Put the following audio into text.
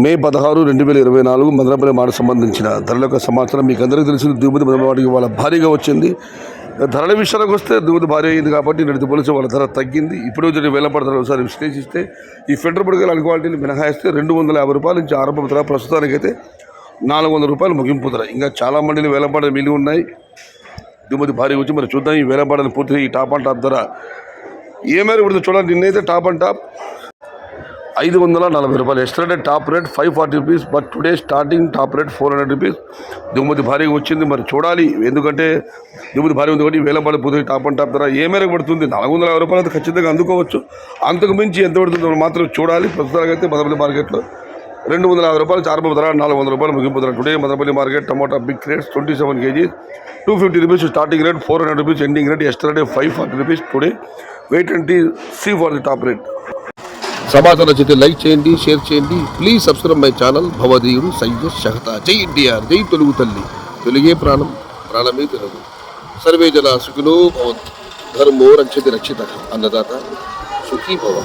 మే పదహారు రెండు వేల ఇరవై నాలుగు మదనపల్లి మాట సంబంధించిన ధరల యొక్క సమాచారం మీకు అందరికీ తెలిసింది దిగుమతి మదనపాటికి వాళ్ళ భారీగా వచ్చింది. ధరల విషయానికి వస్తే దిగుమతి భారీ అయింది కాబట్టి నేటి పోలీసు వాళ్ళ ధర తగ్గింది. ఇప్పుడు జరిగే ధర ఒకసారి విశ్లేషిస్తే ఈ ఫెడరల్ పడగల క్వాలిటీని మినహాయిస్తే రెండు వందల యాభై రూపాయల నుంచి ఆరంభ ధర. ప్రస్తుతానికైతే నాలుగు వందల రూపాయలు ముగింపు ధర. ఇంకా చాలా మందిని వేలంపాట మిగిలి ఉన్నాయి. దిగుమతి భారీ వచ్చి మరి చూద్దాం. ఈ వేలంపాటను పూర్తిగా ఈ టాప్ అండ్ టాప్ ధర ఏ మేరకు చూడాలి. నిన్నైతే టాప్ అండ్ టాప్ ఐదు వందల నలభై రూపాయలు yesterday top rate five forty rupees but today starting top rate four hundred rupees. దిగుమతి భారీగా వచ్చింది మరి చూడాలి. ఎందుకంటే దిగుమతి భారీ ఉంది కాబట్టి వేలం పడిపోతుంది టాప్ అండ్ టాప్ ధర ఏ మేరకు పడుతుంది? నాలుగు వందల యాభై రూపాయలు అయితే ఖచ్చితంగా అందుకోవచ్చు. అంతకు మించి ఎంత పడుతుందో మాత్రం చూడాలి. ప్రస్తుతానికైతే అయితే మదనపల్లి మార్కెట్లో రెండు వందల యాభై రూపాయలు చార్మ ధర నాలుగు వందల రూపాయలు ముగింపు ధర today Madanapalle market tomato big rates twenty seven KG two fifty rupees starting rate four hundred rupees ending rate yesterday five forty rupees today. Wait twenty see for the top rate. సమాచారం నచ్చితే లైక్ చేయండి share చేయండి. Please subscribe my channel భవదీయుడు సయ్యద్ షహత జై NTR జై తెలుగు తల్లి. తెలుగే ప్రాణం ప్రాణమే తెలుగు. సర్వే జన సుఖినో భవంతు. ధర్మో రక్షతి రక్షిత. అన్నదాత సుఖీ భవ.